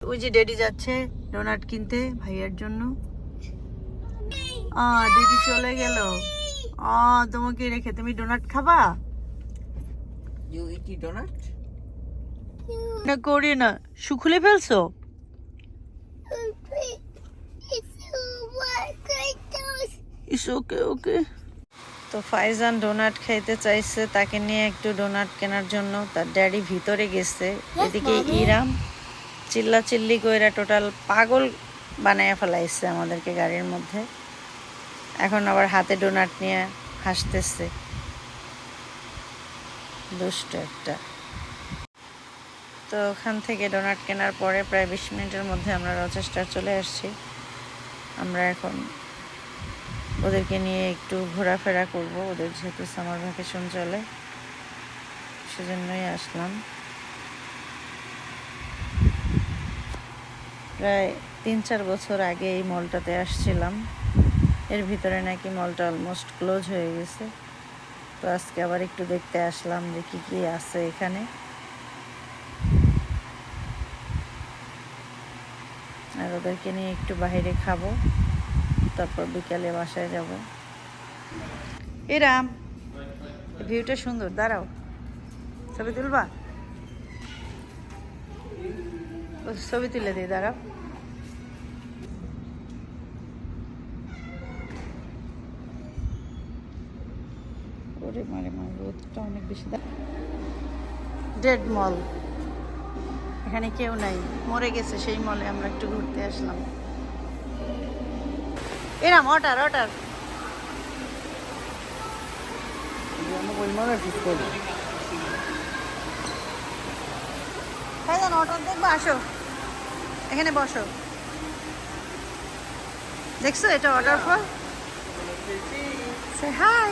ওই যে ডেডি যাচ্ছে ডোনাট কিনতে ভাইয়ার জন্য। আ দিদি চলে গেল। আ তোমাকে রেখে তুমি ডোনাট খাবা? Eat the না করি না। শুকুলে ফেলছো? ইস ওকে ওকে তো ফাইজান ডোনাট খাইতে চাইছে তাকে নিয়ে একটু ডোনাট কেনার জন্য। তার ড্যাডি ভিতরে গেছে। এদিকে ইরাম। চিল্লা চিল্লি কইরা টোটাল পাগল বানাইয়া ফেলাইছে আমাদেরকে গাড়ির মধ্যে। এখন আবার হাতে ডোনাট নিয়ে হাসতেছে। দুষ্ট একটা। তো ওখান থেকে ডোনাট কেনার পরে প্রায় বিশ মিনিটের মধ্যে আমরা রচেস্টার চলে আসছি। আমরা এখন ওদেরকে নিয়ে একটু ঘোরাফেরা করব। ওদের যেহেতু সামার ভ্যাকেশন চলে, সেজন্যই আসলাম। প্রায় তিন চার বছর আগে এই মলটাতে আসছিলাম। এর ভিতরে নাকি মলটা অলমোস্ট ক্লোজ হয়ে গেছে। তো আজকে আবার একটু দেখতে আসলাম যে কী কী আছে এখানে। আর ওদেরকে নিয়ে একটু বাইরে খাব, তারপর বিকালে বাসায় যাব। এরাম ভিউটা সুন্দর, দাঁড়াও। ছবি তুলবা ও, ছবি তুলে দিই ওরে মারে রোদটা অনেক বেশি ডেড মল এখানে কেউ মরে গেছে সেই মলে আমরা একটু ঘুরতে আসলাম। অটার দেখব, আসো। এখানে বসো। দেখছ এটা অর্ডার ফর সে হাই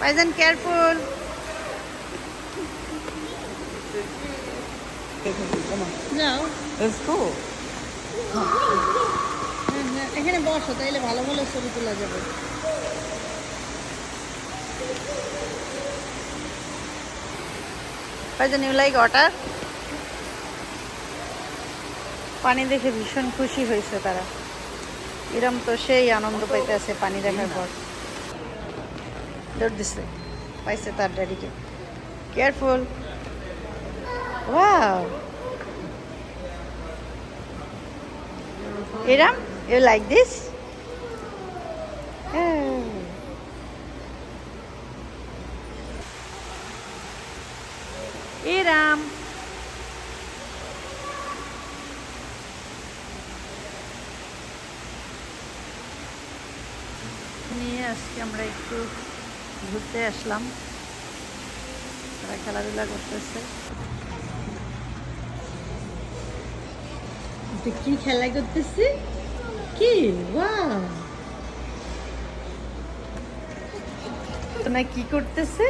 ভাইজান কেয়ারফুল যাও. এখানে বসো তাইলে ভালো ভালো ছবি তোলা যাবে। ভাইজান ইউ লাইক ওয়াটার পানি দেখে ভীষণ খুশি হয়েছে তারা। এরম তো সেই আনন্দ পাইতেছে পানি দেখার পর। দৌড় পাইছে তার ড্যাডিকে। কেয়ারফুল ওয়াও এরম? ইউ লাইক দিস এরাম নিয়ে আজকে আমরা একটু ঘুরতে আসলাম। তারা খেলাধুলা করতেছে। কি খেলা করতেছে কি? তোমার কি করতেছে?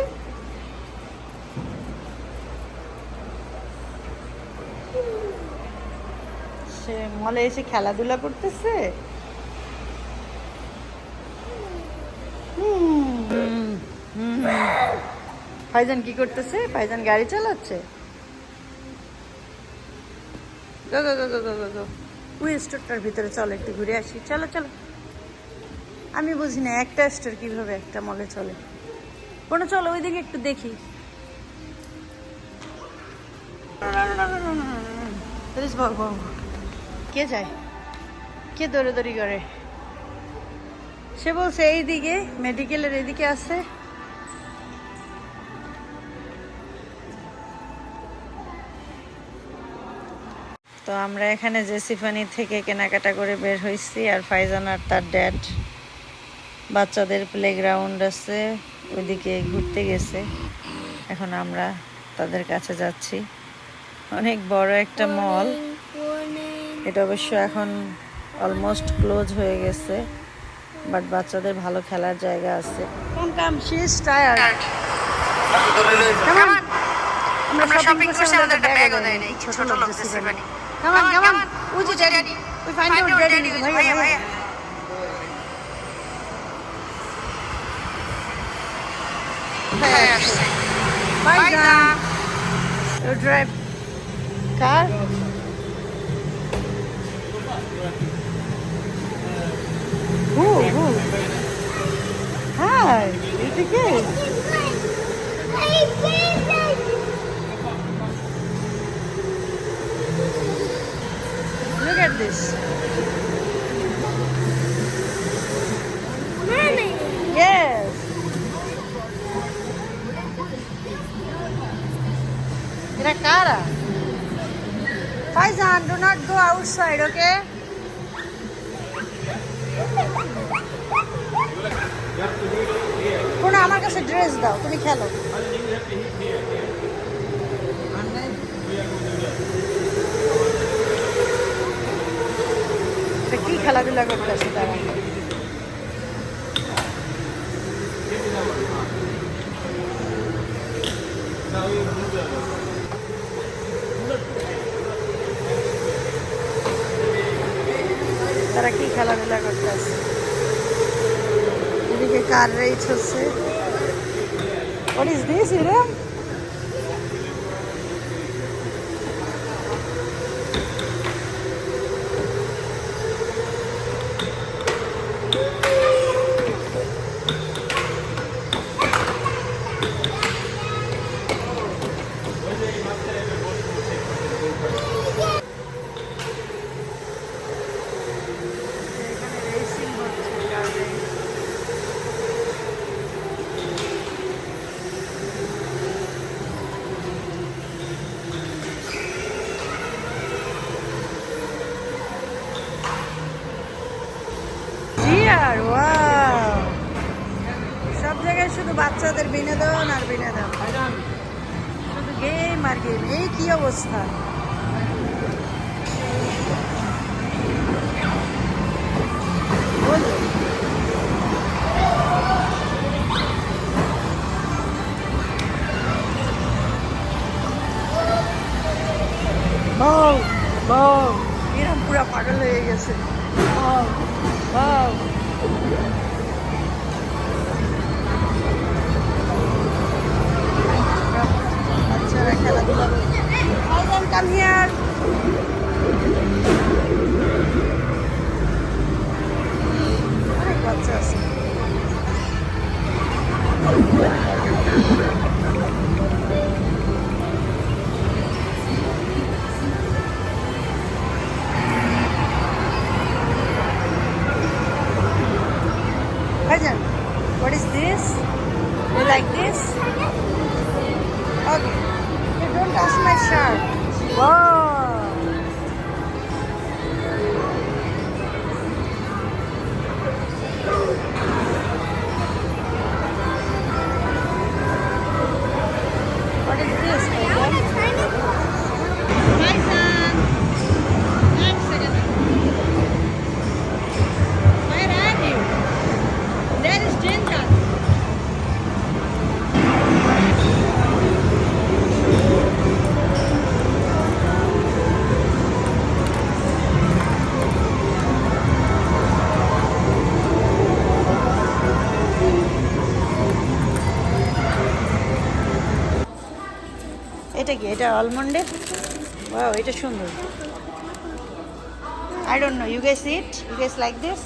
সে মলে এসে খেলাধুলা করতেছে? ভাইজান কি করতেছে? ভাইজান গাড়ি চালাচ্ছে? গো গো গো ওই স্টোরটার ভিতরে চলো, একটু ঘুরে আসি। চলো চলো। আমি বুঝি না, একটা স্টোর কীভাবে একটা মলে চলে। কোনো, চলো, ওইদিকে একটু দেখি। কে যায়? কে দৌড়াদৌড়ি করে? সে বলছে এইদিকে মেডিকেলের এদিকে আছে। তো আমরা এখানে জেসিফানি থেকে কেনাকাটা করে বের হয়েছি আর ফাইজান আর তার ড্যাড বাচ্চাদের প্লেগ্রাউন্ড আছে ওইদিকে ঘুরতে গেছে। এখন আমরা তাদের কাছে যাচ্ছি। অনেক বড় একটা মল এটা অবশ্য এখন অলমোস্ট ক্লোজ হয়ে গেছে। বাট বাচ্চাদের ভালো খেলার জায়গা আছে। Come come she is tired আমরা শপিং করছি আমাদের ব্যাগও দেয় নাই ছোট লোক জেসিফানি কেমন কেমন ওই যে daddy we find out daddy ভাইয়া ভাইয়া। Bye, Bye, You drive car? থেকে Look at this. Mommy. Yes. Era cara. Faizan, do not go outside, okay? আমার কাছে ড্রেস দাও, তুমি খেলো। কি খেলাধুলা করতেছে তারা? তারা কি খেলাধুলা করতেছে এদিকে কার রেস হচ্ছে? What is this, Iram? বাচ্চাদের বিনোদন আর বিনোদন। শুধু গেম আর গেম এই কি অবস্থা? কি এটা আলমন্ডের ওয়াও এটা সুন্দর। I don't know you guess it you guess like this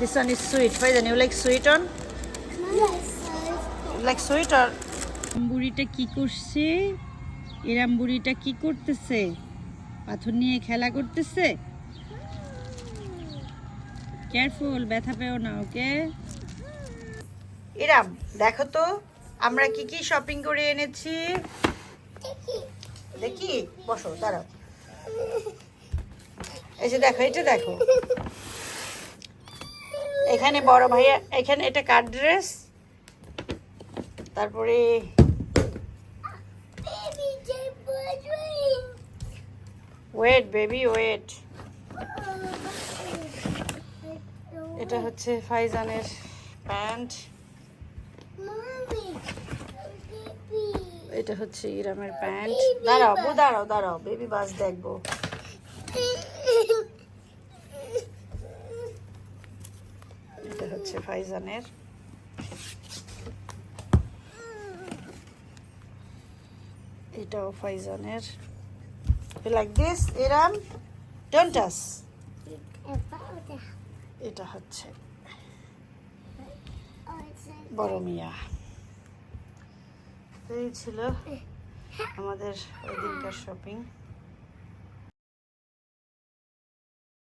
this one is sweet Faizan you like sweet on like sweet or বুড়িটা কি করছে? এরাম বুড়িটা কি করতেছে? পাথর নিয়ে খেলা করতেছে? কেয়ারফুল ব্যথা পেও না ওকে ইরাম, দেখো তো, আমরা কি কি শপিং করে এনেছি? দেখি, বসো, দাঁড়াও। এই যে দেখো, এটা দেখো। এখানে বড় ভাইয়া, এখানে এটা কার ড্রেস তারপরে ওয়েট, বেবি, ওয়েট। এটা হচ্ছে ফাইজানের প্যান্ট। এটা হচ্ছে ইরামের প্যান্ট। দাঁড়াও বউ দাঁড়াও দাঁড়াও বেবি বাস দেখব। এটা হচ্ছে ফাইজানের। এটাও ফাইজানের। Like this Iram? Don't touch এটা হচ্ছে। বড় মিয়া। এই ছিল আমাদের ওই দিনকার শপিং